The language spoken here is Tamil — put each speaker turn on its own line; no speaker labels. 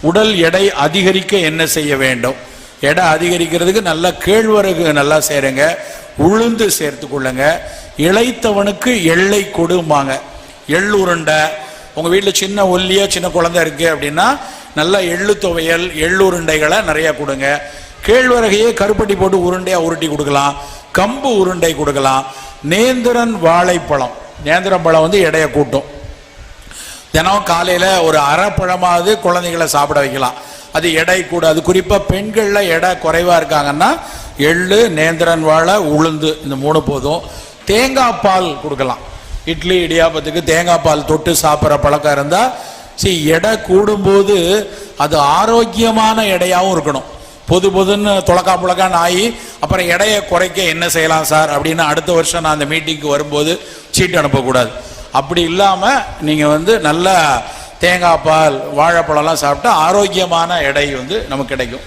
உடல் எடை அதிகரிக்க என்ன செய்ய வேண்டும்? எடை அதிகரிக்கிறதுக்கு நல்லா கேழ்வரகு நல்லா சேருங்க. உளுந்து சேர்த்து கொள்ளுங்க. இளைத்தவனுக்கு எள்ளை கொடுமாங்க எள் உருண்டை. உங்கள் வீட்டில் சின்ன ஒல்லியா சின்ன குழந்தை இருக்கு அப்படின்னா நல்லா எள்ளு துவையல் எள்ளுருண்டைகளை நிறைய கொடுங்க. கேழ்வரகையே கருப்பட்டி போட்டு உருண்டையாக உருட்டி கொடுக்கலாம். கம்பு உருண்டை கொடுக்கலாம். நேந்திரன் வாழைப்பழம். நேந்திரம் பழம் வந்து எடையை கூட்டும். தினம் காலையில் ஒரு அரைப்பழமாவது குழந்தைகளை சாப்பிட வைக்கலாம். அது எடை கூட. அது குறிப்பாக பெண்களில் எடை குறைவாக இருக்காங்கன்னா எள்ளு நேந்திரன் வாழை உளுந்து இந்த மூணு போதும். தேங்காய் பால் கொடுக்கலாம். இட்லி இடியாப்பத்துக்கு தேங்காய் பால் தொட்டு சாப்பிட்ற பழக்கம் இருந்தால் சரி எடை கூடும்போது அது ஆரோக்கியமான எடையாகவும் இருக்கணும். பொது பொதுன்னு துளக்கா புழக்கான்னு ஆகி அப்புறம் எடையை குறைக்க என்ன செய்யலாம் சார்? அப்படின்னு அடுத்த வருஷம் நான் அந்த மீட்டிங்க்கு வரும்போது சீட்டு அனுப்பக்கூடாது. அப்படி இல்லாமல் நீங்கள் வந்து நல்ல தேங்காய் பால் வாழைப்பழம்லாம் சாப்பிட்டா ஆரோக்கியமான எடை வந்து நமக்கு கிடைக்கும்.